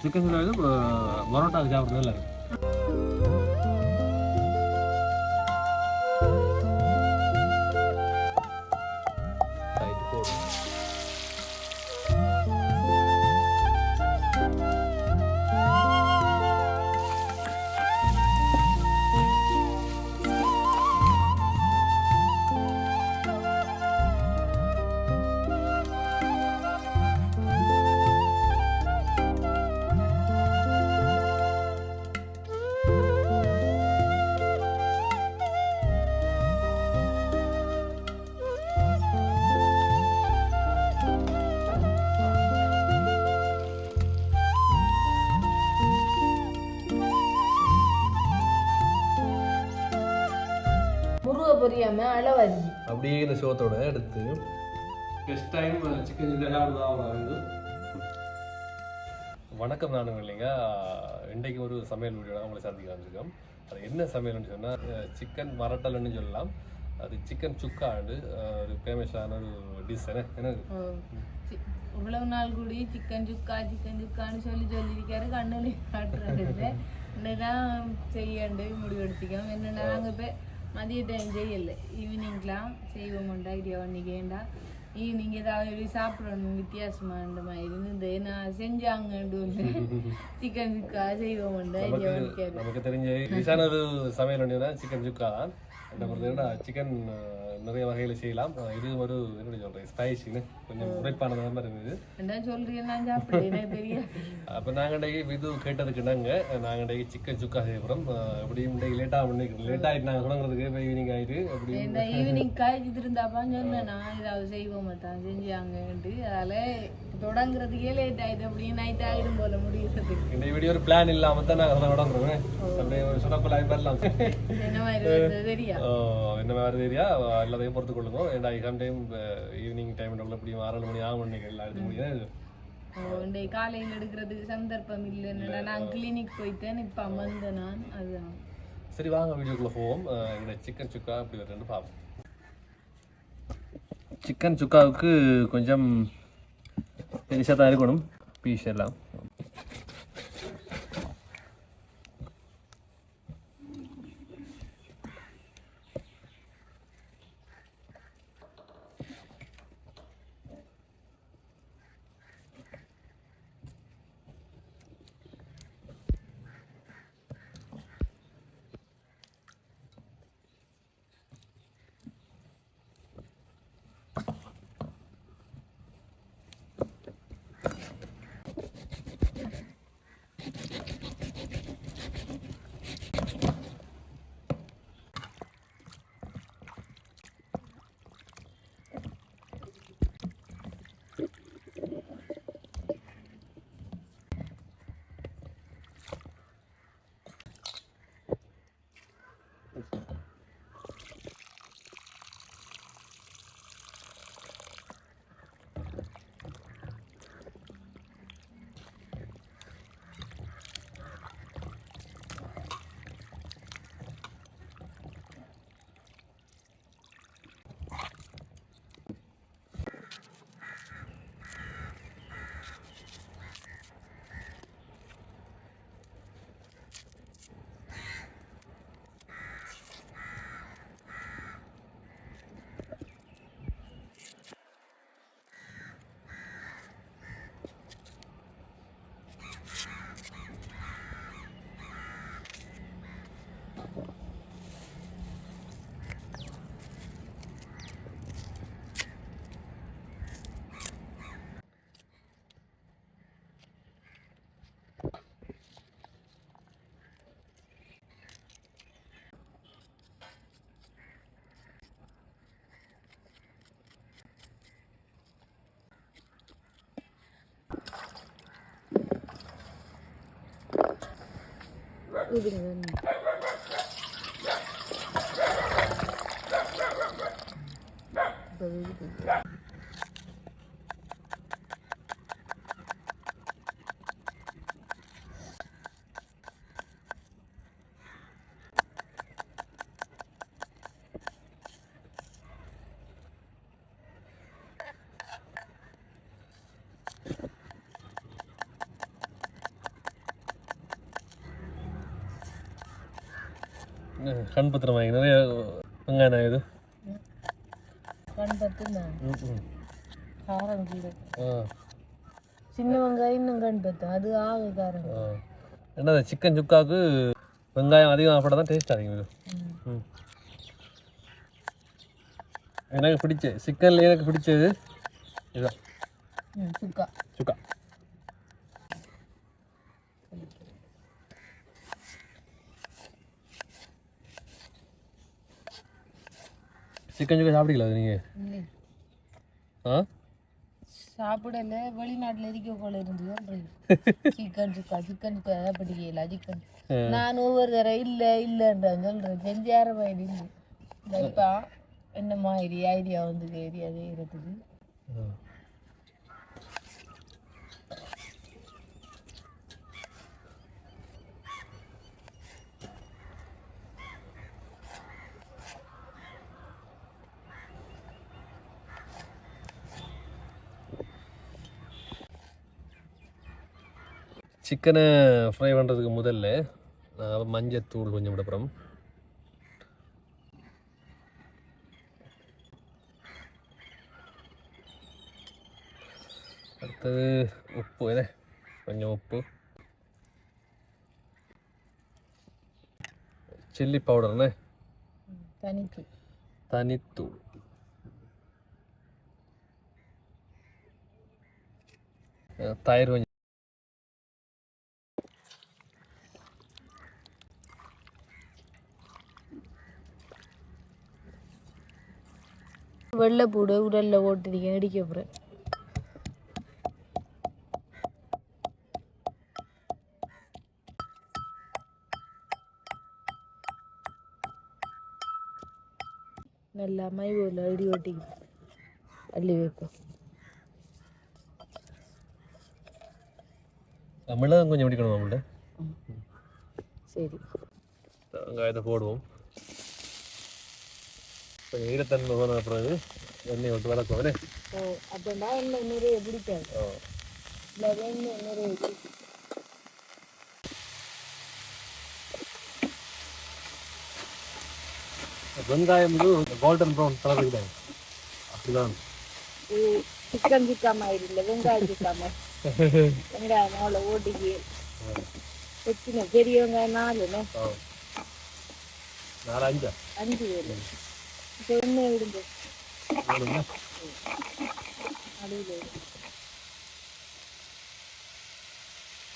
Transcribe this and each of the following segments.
Chicken சுக்கா வந்து பரோட்டாவுக்கு சாப்பிட்றது நல்லா பொரியாம அளவரிஞ்சு அப்படியே இந்த சோத்தோட எடுத்து ஃபஸ்ட் டைம் சிக்கன் சுக்கா வணக்கம் நானுங்க இல்லைங்க. இன்றைக்கு ஒரு சமையல் வீடியோ உங்களை சந்திக்க வந்திருக்கோம். அது என்ன சமையல்னு சொன்னால் சிக்கன் மரட்டல்னு சொல்லலாம். அது சிக்கன் சுக்காண்டு அஹ், ஒரு ஃபேமஸான ஒரு டிஷ் என்ன என்ன இவ்வளவு நாள் கூடி சிக்கன் சுக்கா சிக்கன் சுக்கான்னு சொல்லி சொல்லியிருக்காரு. கண்ணுல காட்டுறது இல்லை? இன்னதான் செய்யண்டு முடிவெடுத்திக்கோம் என்னென்னா நாங்கள் இப்போ மதிய டைம் செய்யலை ஈவினிங்லாம் செய்வோம்டா ஐடியா பண்ணிக்கேண்டா ஈவினிங் ஏதாவது சாப்பிடணும் வித்தியாசமா இந்த மாதிரி இந்த நான் செஞ்சாங்கன்னு சிக்கன் சுக்கா செய்வோம்டா ஐடியா பண்ணிக்காரு நமக்கு தெரிஞ்ச சமையல் சிக்கன் சுக்கா தான் சிக்கன் நிறைய வகையில் செய்யலாம். இது ஒரு என்ன சொல்கிறேன் ஸ்பைசின்னு கொஞ்சம் உரைப்பானதாக மாதிரி இருந்தது. என்ன தெரியாது. அப்போ நாங்கள் இன்றைக்கு இது கேட்டதுக்கு நாங்கள் நாங்கள் இன்றைக்கு சிக்கன் சுக்கா செய்கிறோம் எப்படியும் இன்றைக்கு லேட்டாக பண்ணிக்கிறோம் லேட் ஆகிட்டு நாங்கள் தொடங்குறதுக்கு இப்போ ஈவினிங் ஆகிட்டு அப்படி ஈவினிங் காய்ச்சிட்டு இருந்தாப்பா சொன்னேன் ஏதாவது செய்வோம் தான் செஞ்சாங்கன்ட்டு. அதால தொடங்குறதுக்கே லேட் ஆயிடுது அப்படியே நைட் ஆயிடும் போல முடியறதுக்கு இந்த வீடியோ ஒரு பிளான் இல்லாமல் தான் நாங்கள் தொடங்குறோம் அப்படியே ஒரு சொடப்பில் ஆகி வரலாம். என்ன மாதிரி தெரியா? என்ன மாதிரி தெரியா? எல்லாத்தையும் பொறுத்து கொள்ளுங்க. ஏன்னா சம் டைம் ஈவினிங் டைம் எப்படியும் ஆறு மணி ஆகும் நினைக்கிறேன் எல்லாம் எடுக்க முடியாது இன்றைய காலையில் எடுக்கிறதுக்கு சந்தர்ப்பம் இல்லைன்னா நான் கிளினிக் போயிட்டேன். இப்போ அமர்ந்தேன் நான் அதுதான். சரி வாங்க வீடியோக்குள்ளே போவோம். இந்த சிக்கன் சுக்கா அப்படி வருதுன்னு பார்ப்போம் சிக்கன் சுக்காவுக்கு கொஞ்சம் பெருசாக தான் இருக்கணும் பீஸ் எல்லாம். இதுங்க இப்போ இது கண் பத்திரம் வாங்கி நிறைய வெங்காயம் இது. கண் பத்துந்தான் ம், ம். காரம் கூட ஆ. சின்ன வெங்காயம் இன்னும் கண் பத்தும் அது ஆக காரம். ஆ. என்னது சிக்கன் சுக்காவுக்கு வெங்காயம் அதிகம் சாப்பிட்டா தான் டேஸ்ட் அதிகம். எனக்கு பிடிச்ச சிக்கனில் எனக்கு பிடிச்சது இதுதான். சுக்கா. சுக்கா. சிக்கன் சுக்கா சாப்பிட்டீங்களா நீங்கள் இல்லை. ஆ? சாப்பிடல. வெளிநாட்டுல இருக்க போல இருந்தது சிக்கன் சுக்கா சிக்கன் சுக்கா ஏதாவது பிடிக்கல சிக்கன் நான் ஒவ்வொரு தடவை இல்ல இல்லைன்றான் சொல்றேன் செஞ்சார மாதிரி வைப்பா என்ன மாதிரி ஐடியா வந்து ஏரியா செய்யறதுக்கு சிக்கனை ஃப்ரை பண்ணுறதுக்கு முதல்ல நான் மஞ்சத்தூள் கொஞ்சம் விடப்புறம் அடுத்தது உப்பு என்ன கொஞ்சம் உப்பு. சில்லி பவுடர்ண்ணே தனித்தூள். அஹ் தயிர் கொஞ்சம் വെള്ള പൂട് ഇവിടെ എല്ലാം പോട്ടിരിക്കാൻ ഇടിക്കപ്പുറ നല്ല അമ്മായി പോല ഇടി ഓട്ടിക്കും അല്ലേ വെക്കും. നമ്മൾ കുഞ്ഞു പിടിക്കണം നമ്മളുടെ ശരി. പോടുவோം கொஞ்சம் ஈரத்தன்மை போன பிறகு எண்ணெய் விட்டு வளர்க்குவோம் ஓ அப்படின்னா எண்ணெய் நிறைய பிடிக்காது ஓ இல்லை எண்ணெய் நிறைய பிடிக்கும் வெங்காயம் கோல்டன் ப்ரௌன் கலர் இருக்குது அப்படிதான் சிக்கன் சுக்கா மாதிரி இல்லை வெங்காயம் சுக்கா மாதிரி வெங்காயம் அவ்வளோ ஓட்டிக்கு பெரிய வெங்காயம் ஓ நாலு அஞ்சா அஞ்சு பேர் விடுங்க வேணுங்களா நடுவில்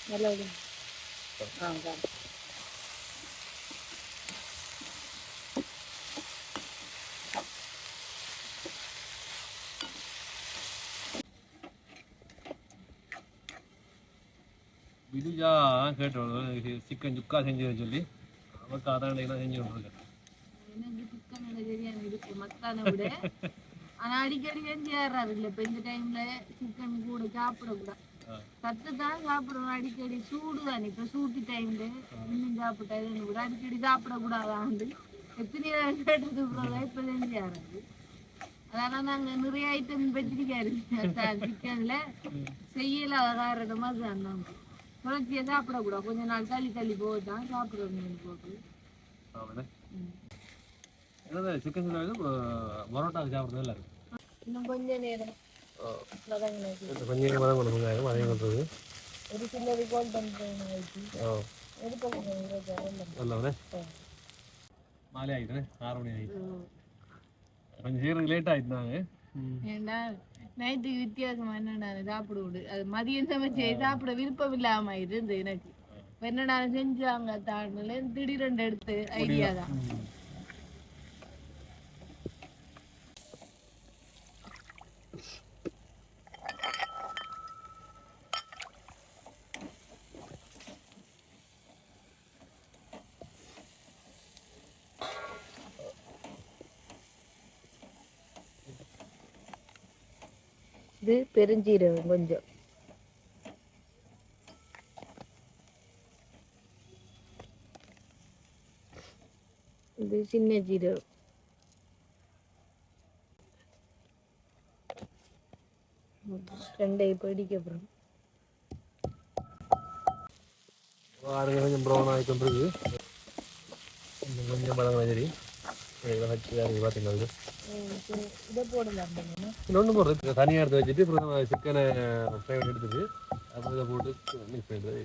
நல்லா விடுங்க ஆ காணும் விதுஜா கேட்டோம் சிக்கன் சுக்கா செஞ்சு சொல்லி அவருக்கு அதான் செஞ்சு கொண்டிருக்கேன் எனக்கு சிக்கன் தெரியாம இருக்கு? மத்தான விட. ஆனா அடிக்கடி செஞ்சாடுறாரு இல்ல இப்ப இந்த டைம்ல சிக்கன் கூட சாப்பிடக்கூடாது சத்து தான் சாப்பிடணும். அடிக்கடி சூடு தானே. இப்ப சூட்டு டைம்ல இன்னும் சாப்பிட்டா இது கூட அடிக்கடி சாப்பிடக்கூடாதான் வந்து எத்தனை கேட்டது இப்ப செஞ்சாடுறாரு அதனால நாங்க நிறைய ஐட்டம் வச்சிருக்காரு. சிக்கன்ல செய்யல காரணமா தான் தொடர்ச்சியா சாப்பிடக்கூடாது கொஞ்ச நாள் தள்ளி தள்ளி போதான் சாப்பிடணும் போட்டு. என்னது சிக்கன் சுக்கா வந்து பரோட்டா சாப்பிட்றது நல்லா இருக்கு இன்னும் கொஞ்ச நேரம். நேரமாக தான் கொண்டு வெங்காயம் பண்ணுறது ஒரு சிலர் கோல் பண்ணுறேன் மாலை ஆகிட்டேனே ஆறு மணி ஆகிட்டு கொஞ்சம் செய்கிறது லேட் ஆகிட்டுனாங்க ஏண்டா நைட்டுக்கு வித்தியாசமா என்னடா சாப்பிட விடு. அது மதியம் சமைச்சு சாப்பிட விருப்பம் இல்லாம இருந்து எனக்கு. என்னடா செஞ்சாங்க தாண்டில திடீரெண்டு எடுத்து ஐடியா தான். இது பெருஞ்சீரகம் கொஞ்சம். இது சின்ன ஜீரகம். ரெண்டை படிக்க அப்புறம் ஆறுங்க கொஞ்சம் ப்ரௌன் ஆகிட்டு இருக்கு இன்னும் கொஞ்சம் பழம் சரி இதெல்லாம் வச்சு அது பார்த்தீங்களா இது இதை போடலாம் பண்ணுங்க இன்னொன்று போடுறது தனியாக எடுத்து வச்சுட்டு அப்புறம் சிக்கனை ஃப்ரை எடுத்துட்டு அப்புறம் இதை போட்டு மிக்ஸ் பண்ணிடுறது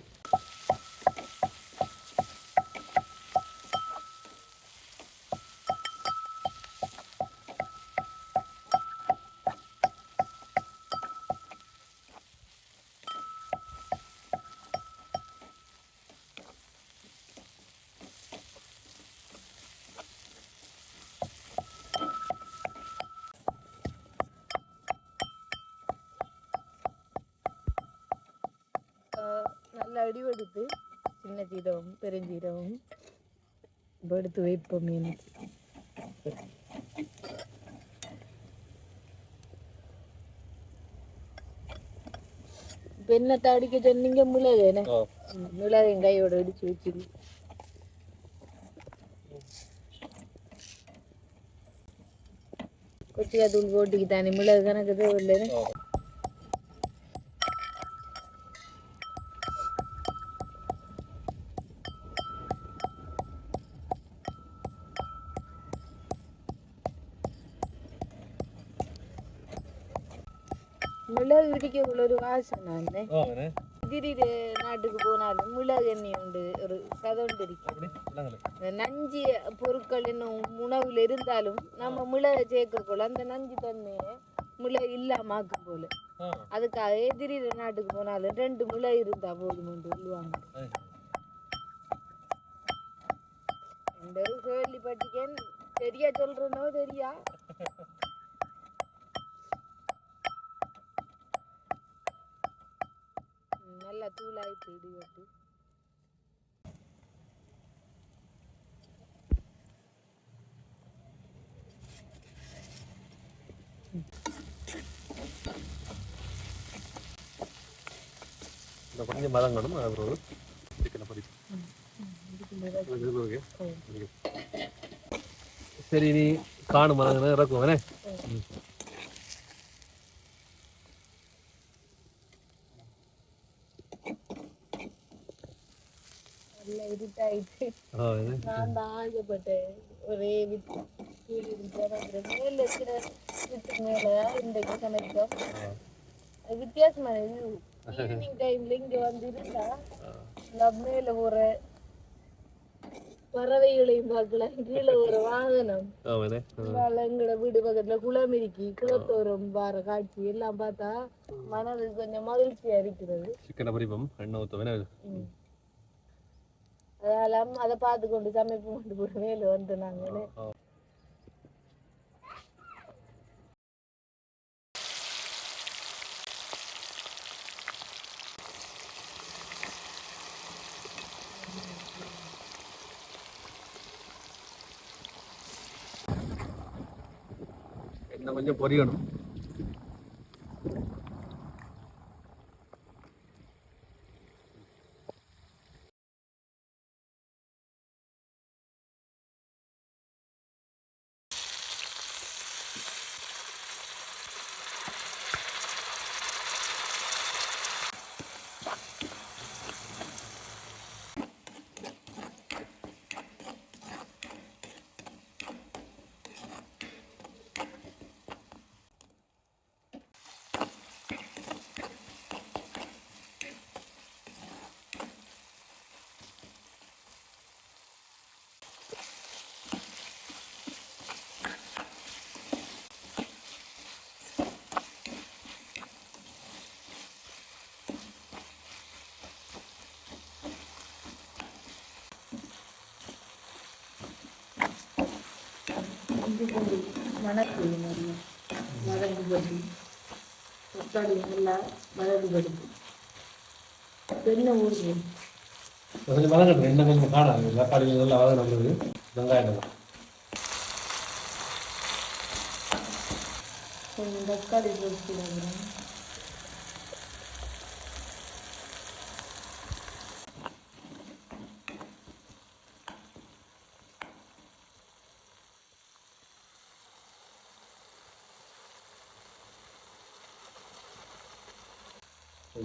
எடுத்து மீன். இப்போ என்ன அடிக்க சொன்னீங்க? மிளகு என்ன மிளகு கையோட அடிச்சு வச்சிரு. கொச்சிக்கா தூள் போட்டுக்கிட்டானே மிளகு கணக்கு தேவையில்லை. இடிக்கக்குள்ள ஒரு வாசனை. ஓ என்ன திடீர் நாட்டுக்கு போனாலும் மிளகு எண்ணெய் உண்டு ஒரு சதவுண்டு இருக்கு நஞ்சு பொருட்கள் இன்னும் உணவுல இருந்தாலும் நம்ம மிளகு சேர்க்கக்குள்ள அந்த நஞ்சு தன்மையை மிளகு இல்லாம ஆக்கும் போல அதுக்காக எதிரில நாட்டுக்கு போனாலும் ரெண்டு மிளகு இருந்தா போதும் சொல்லுவாங்க இந்த கேள்விப்பட்டிருக்கேன் சரியா சொல்றேனோ தெரியா ம், நல்லா தூளாயிட்டு இடிவட்டு இந்த கொஞ்சம் மதங்கணும் அப்புறம் சிக்கனை பறி ஓகே சரி நீ காணும் மதங்கன்னு இறக்கும் வேணே நல்லா இருட்டாயிட்டு ஆ இது நான் தான் ஆசைப்பட்டேன் ஒரே அப்புறம் மேல இருக்கிற வீட்டுக்கு மேல இன்றைக்கு சமைச்சோம் வித்தியாசமான வியூ ஈவினிங் டைம்ல இங்க வந்து இருந்தா நான் மேல ஒரு பறவைகளையும் பார்க்கலாம் கீழே ஒரு வாகனம். எங்கட வீடு பக்கத்துல குளம் இருக்கி. குளத்தோரம் பாற காட்சி எல்லாம் பார்த்தா மனதுக்கு கொஞ்சம் மகிழ்ச்சியா இருக்கிறது. சிக்கனை பறிப்போம் எண்ணெய் ஊற்ற அதெல்லாம் ம். அதை பார்த்து கொண்டு சமைப்பு கொண்டு போய் மேல வந்து நாங்களே என்ன கொஞ்சம் பொரியணும் இது கொண்டு மணக்குழி நிறைய மடங்கு படி கொத்தாடி நல்லா மரபு படுது வெண்ணெய் ஊறுது கொஞ்சம் வதங்கட்டும் என்ன கொஞ்சம் காணாது தக்காளி நல்லா வதங்க நல்லது வெங்காயம் தக்காளி போட்டு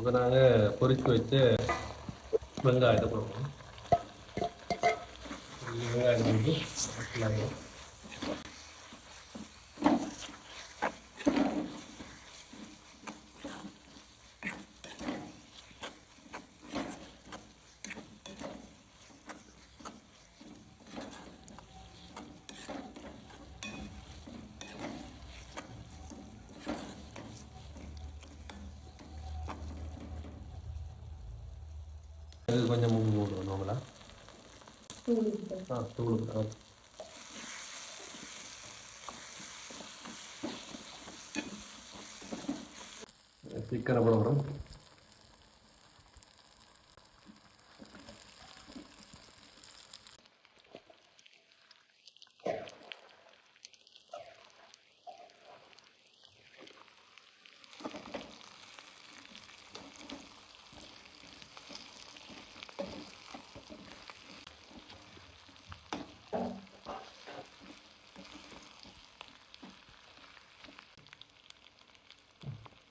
இப்போ நாங்கள் பொறிச்சு வச்சு வெங்காயத்தை போடுவோம். வெங்காயம் வந்து வெங்காயம். இது கொஞ்சம் முங்கு போடுவோம் நம்மளா ஆ தூள் ஆ சிக்கனை போட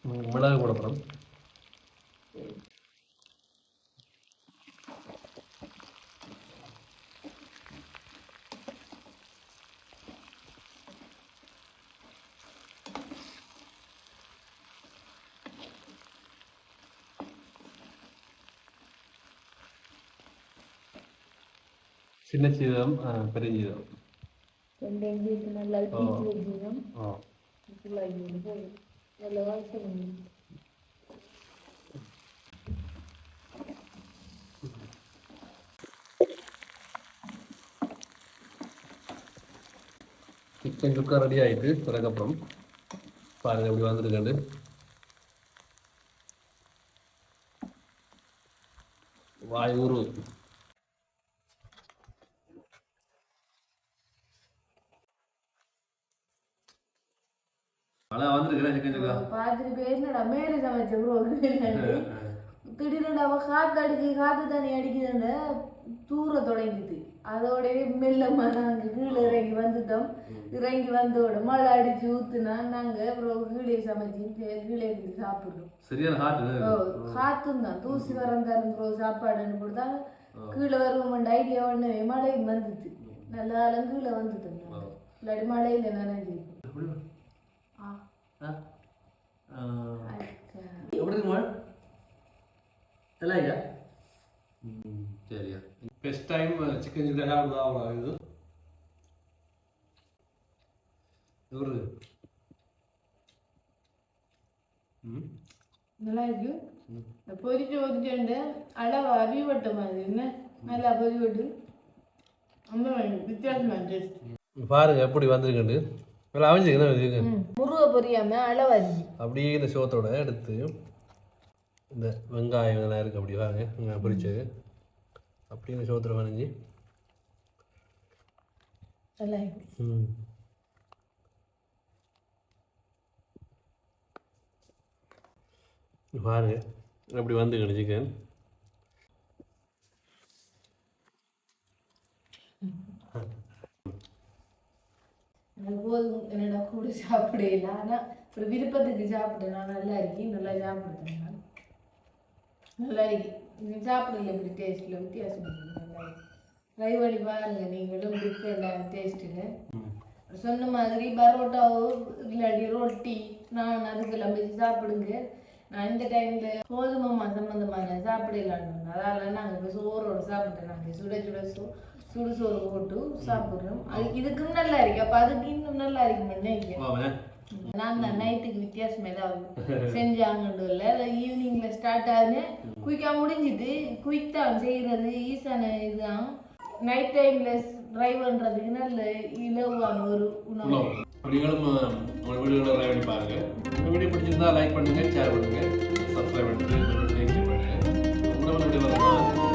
போகிறோம் மிளகு போட போகிறோம் சின்ன சீரகம் ஆ, பெருஞ்சீரகம் ரெண்டையும் சேர்த்து நல்லா தீச்சு வச்சுக்கணும் ஆ ஃபுல்லாக போதும் நல்ல வாசனை சிக்கன் சுக்கா ரெடி ஆயிட்டு அதுக்கப்புறம் பாருங்க இப்படி வந்துருக்காண்டு வாய் ஊறு அதான் வந்துருக்கிறேன் போய் என்னடா மேலே சமைச்ச ப்ரோ திடீர்னு அவ காத்து அடிச்சு காத்து தண்ணி அடிக்குதுன்னு தூர தொடங்கிது அதோடய மெல்லமா நாங்கள் கீழே இறங்கி வந்துட்டோம். இறங்கி வந்தோட மழை அடிச்சு ஊத்துனா நாங்க அப்புறம் கீழே சமைச்சு கீழே இருந்து சாப்பிடுறோம். சரியான ஓ, காத்தும் தான். தூசி வரந்தாலும் ப்ரோ சாப்பாடுன்னு கொடுத்தா கீழே வருவோம் ஐடியா ஒன்று மழையும் வந்துச்சு. நல்ல கீழே வந்துட்டோம். இல்லாட்டி மழையில நினைஞ்சிருக்கோம். எப்படி இருக்குமா? நல்லா ஐயா சரியா. பெஸ்ட் டைம் சிக்கன் சுக்கா சாப்பிடுதா அவ்வளோ இது. இவரு ம். நல்லா இருக்கு. பொரிச்சு பொரிச்சுண்டு அளவு அவிவட்ட மாதிரி என்ன? நல்லா பொரிவட்டு. ரொம்ப வித்தியாசமா டேஸ்ட் பாருங்க எப்படி வந்திருக்குண்டு நல்லா அவிஞ்சிருக்கு முருக பொரியாம அளவு அரிசி அப்படியே இந்த சோத்தோட எடுத்து இந்த வெங்காயம் இதெல்லாம் இருக்குது அப்படி வாங்க பொரிச்சது அப்படியே இந்த சோத்தில் வரைஞ்சி நல்லா ம். பாருங்க அப்படி வந்துக்கணும் சிக்கன் போதும் என்னடா கூட சாப்பிடல ஆனா ஒரு விருப்பத்துக்கு சாப்பிட்டேன் நல்லா இருக்கு நல்லா சாப்பிடுறேன். நான். நல்லா இருக்கு சாப்பிடல இப்படி டேஸ்ட்ல வித்தியாசம். நல்லா ட்ரை பண்ணி பாருங்க நீங்களும் டேஸ்ட்டுன்னு சொன்ன மாதிரி பரோட்டாவோ இல்லாட்டி ரொட்டி நான் அதுக்கெல்லாம் வச்சு சாப்பிடுங்க. நான் இந்த டைம்ல கோதுமை மா சம்மந்தமான சாப்பிடலான்னு அதால நாங்கள் இப்போ சோறோட சாப்பிட்டோம் நாங்கள் சுட சுட சோ சுடு சோறு போட்டு சாப்பிட்றோம். அது இதுக்கும் நல்லா இருக்கு. அப்போ அதுக்கு இன்னும் நல்லா நினைக்கிறேன் நான் தான் நைட்டுக்கு வித்தியாசம் ஏதாவது செஞ்சாங்கன்னு இல்லை. ஈவினிங்ல ஸ்டார்ட் ஆகுது. குயிக்கா முடிஞ்சுது குயிக் தான் செய்யறது ஈஸான இதுதான். நைட் டைம்ல பண்றதுக்கு நல்ல இலவான ஒரு உணவு. நீங்களும் உங்கள் வீடுகளை ட்ரை பண்ணி பாருங்க. இந்த வீடியோ பிடிச்சிருந்தா லைக் பண்ணுங்க ஷேர் பண்ணுங்க. சப்ஸ்கிரைப் பண்ணிட்டு பண்ணுங்க. உங்களோட